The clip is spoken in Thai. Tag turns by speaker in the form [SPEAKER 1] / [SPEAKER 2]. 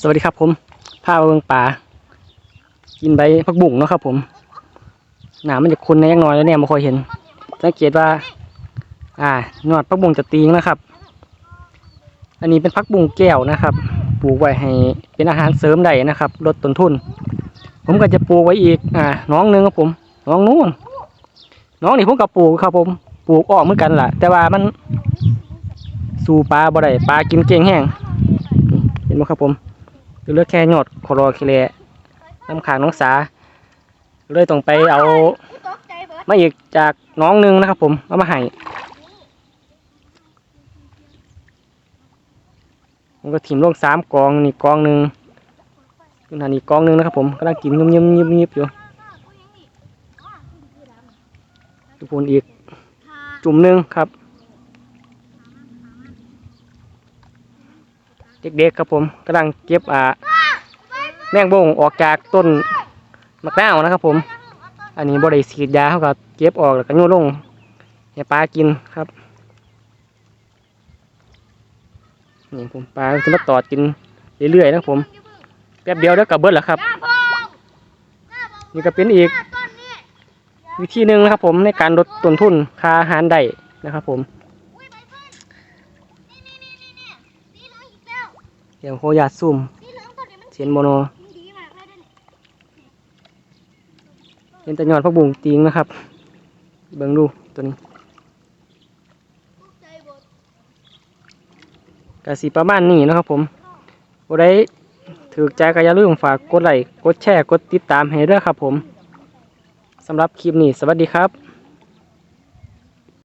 [SPEAKER 1] สวัสดีครับผมพามาเบิ่งป่า กินใบผักบุ้งเนาะครับ ผมหนามันจะคุณในยังน้อยแล้วเนี่ยไม่ค่อยเห็น สังเกตว่า อ่ายอดผักบุ้งจะตีงนะครับ อันนี้เป็นผักบุ้งแก้วนะครับ ปลูกไว้ให้เป็นอาหารเสริมได้นะครับ ลดต้นทุน ผมก็จะปลูกไว้อีก อ่าน้องหนึงครับผมน้องนู้นน้องนี่ผมก็ปลูกครับ ผมปลูกออกเหมือนกันแหละแต่ว่ามัน สู่ปลาบ่ได้ปลากินเก่งแห้งเห็นไหมครับผม เหลือแค่ยอดครอเคเลน้ำขางน้องสาเลยต้องไปเอา
[SPEAKER 2] ตกใจเบิด
[SPEAKER 1] มาอีกจากน้องหนึงนะครับ ผมเอามาให้ผมก็ถิ่มลงสามกองนี่กองหนึ่งอันนี้กองหนึ่งนะครับ ผมกำลังกินยิบยิบยิบยิบอยู่ทุกคนอีกจุ่มหนึ่งครับ เด็กๆครับผมกำลังเก็บอ่าแมงบงออกจากต้นมะนาวนะครับ ผม อันนี้บริสีดยาเขาก็เก็บออกแล้วก็โยนลงให้ปลากินครับนี่ผมปลาจะมาตอดกินเรื่อยๆนะครับผมแป๊บเดียวเดี๋ยวกับเบิดแหละครับ
[SPEAKER 2] นี่
[SPEAKER 1] ก็เป็นอีก วิธีหนึ่งนะครับ ผมในการลดต้นทุนค่าอาหารได้นะครับ ผม
[SPEAKER 2] อุ้ยใบเฟิร์นนี่นี่นี่นี่นี่สีเหลืองอีกแล้ว
[SPEAKER 1] เดี๋ยวโคยาซุ่ม
[SPEAKER 2] สีเหลืองต้นนี้มัน
[SPEAKER 1] เสียนโมโน
[SPEAKER 2] มันดีมากเลยเด้อนี่
[SPEAKER 1] เป็นแตะยอดพักบุงติงนะครับ เบิ่งดูตัวนี้
[SPEAKER 2] ตกใจเบิด
[SPEAKER 1] กสีประมาณนี้นะครับผมบ่ได้ถือใจก็อย่าลืมฝากกดไลค์ กดแชร์ กดติดตามให้ด้วยครับผม สำหรับคลิปนี้ สวัสดีครับ